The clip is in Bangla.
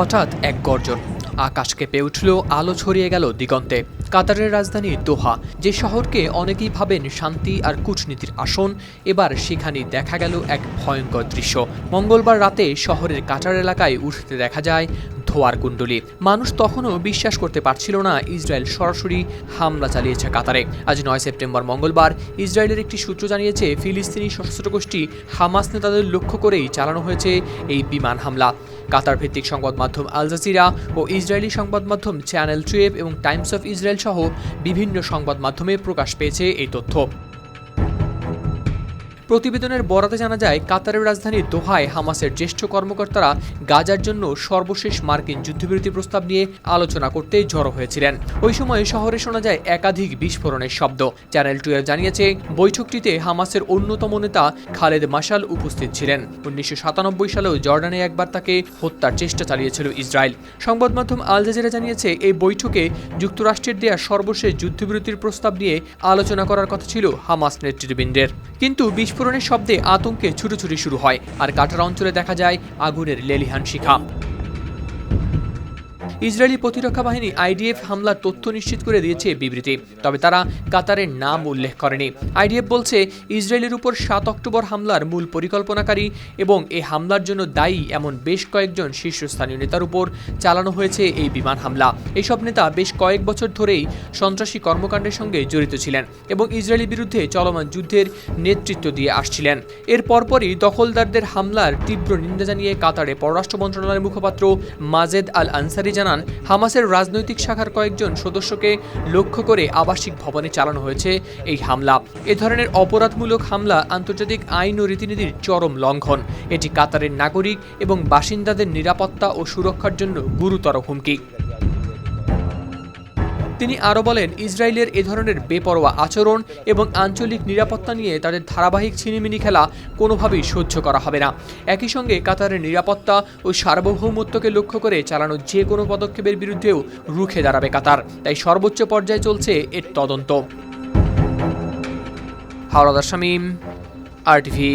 হঠাৎ এক গর্জন। আকাশ কেঁপে উঠল, আলো ছড়িয়ে গেল দিগন্তে। কাতারের রাজধানী দোহা, যে শহরকে অনেকেই ভাবেন শান্তি আর কূটনীতির আসন, এবার সেখানে দেখা গেল এক ভয়ঙ্কর দৃশ্য। মঙ্গলবার রাতে শহরের কাটার এলাকায় উঠতে দেখা যায় ধোয়ার কুণ্ডলি। মানুষ তখনও বিশ্বাস করতে পারছিল না ইসরায়েল সরাসরি হামলা চালিয়েছে কাতারে। আজ নয় সেপ্টেম্বর মঙ্গলবার ইসরায়েলের একটি সূত্র জানিয়েছে, ফিলিস্তিনি সশস্ত্র গোষ্ঠী হামাস নেতাদের লক্ষ্য করেই চালানো হয়েছে এই বিমান হামলা। কাতার ভিত্তিক সংবাদ মাধ্যম আল জাজিরা ও ইসরায়েলি সংবাদ মাধ্যম চ্যানেল টুয়েব এবং টাইমস অফ ইসরায়েল সহ বিভিন্ন সংবাদ মাধ্যমে প্রকাশ পেয়েছে এই তথ্য। প্রতিবেদনের বরাতে জানা যায়, কাতারের রাজধানী দোহায় হামাসের জ্যেষ্ঠ কর্মকর্তারা গাজার জন্য সর্বশেষ মার্কিন যুদ্ধবিরতি প্রস্তাব নিয়ে আলোচনা করতে জড়ো হয়েছিলেন। ওই সময় শহরে শোনা যায় একাধিক বিস্ফোরণের শব্দ। চ্যানেল টুয়েলভ জানিয়েছে, বৈঠকটিতে হামাসের অন্যতম নেতা খালেদ মাসাল উপস্থিত ছিলেন। উনিশশো সাতানব্বই সালেও জর্ডানে একবার তাকে হত্যার চেষ্টা চালিয়েছিল ইসরায়েল। সংবাদ মাধ্যম আল জাজিরা জানিয়েছে, এই বৈঠকে যুক্তরাষ্ট্রের দেয়া সর্বশেষ যুদ্ধবিরতির প্রস্তাব নিয়ে আলোচনা করার কথা ছিল হামাস নেতৃবৃন্দের। কিন্তু বিস্ফোরণের শব্দে আতঙ্কে ছুটোছুটি শুরু হয়। আর কাটার অঞ্চলে দেখা যায় আগুনের লেলিহান শিখা। ইসরায়েলি প্রতিরক্ষা বাহিনী আইডিএফ হামলার তথ্য নিশ্চিত করে দিয়েছে বিবৃতি। তবে তারা কাতারের নাম উল্লেখ করেনি। আইডিএফ বলছে, ইসরায়েলের উপর সাত অক্টোবর হামলার মূল পরিকল্পনাকারী এবং এই হামলার জন্য দায়ী এমন বেশ কয়েকজন শীর্ষস্থানীয় নেতার উপর চালানো হয়েছে এই বিমান হামলা। এইসব নেতা বেশ কয়েক বছর ধরেই সন্ত্রাসী কর্মকাণ্ডের সঙ্গে জড়িত ছিলেন এবং ইসরায়েলি বিরুদ্ধে চলমান যুদ্ধের নেতৃত্ব দিয়ে আসছিলেন। এর পরপরই দখলদারদের হামলার তীব্র নিন্দা জানিয়ে কাতারে পররাষ্ট্র মন্ত্রণালয়ের মুখপাত্র মাজেদ আল আনসারি জানান, হামাসের রাজনৈতিক শাখার কয়েকজন সদস্যকে লক্ষ্য করে আবাসিক ভবনে চালানো হয়েছে এই হামলা। এ ধরনের অপরাধমূলক হামলা আন্তর্জাতিক আইন ও রীতিনীতির চরম লঙ্ঘন। এটি কাতারের নাগরিক এবং বাসিন্দাদের নিরাপত্তা ও সুরক্ষার জন্য গুরুতর হুমকি। তিনি আরও বলেন, ইসরায়েলের এ ধরনের বেপরোয়া আচরণ এবং আঞ্চলিক নিরাপত্তা নিয়ে তাদের ধারাবাহিক ছিনিমিনি খেলা কোনোভাবেই সহ্য করা হবে না। একই সঙ্গে কাতারের নিরাপত্তা ও সার্বভৌমত্বকে লক্ষ্য করে চালানো যে কোনো পদক্ষেপের বিরুদ্ধেও রুখে দাঁড়াবে কাতার। তাই সর্বোচ্চ পর্যায়ে চলছে এর তদন্ত। হাওড়াদার শামীম, আর টিভি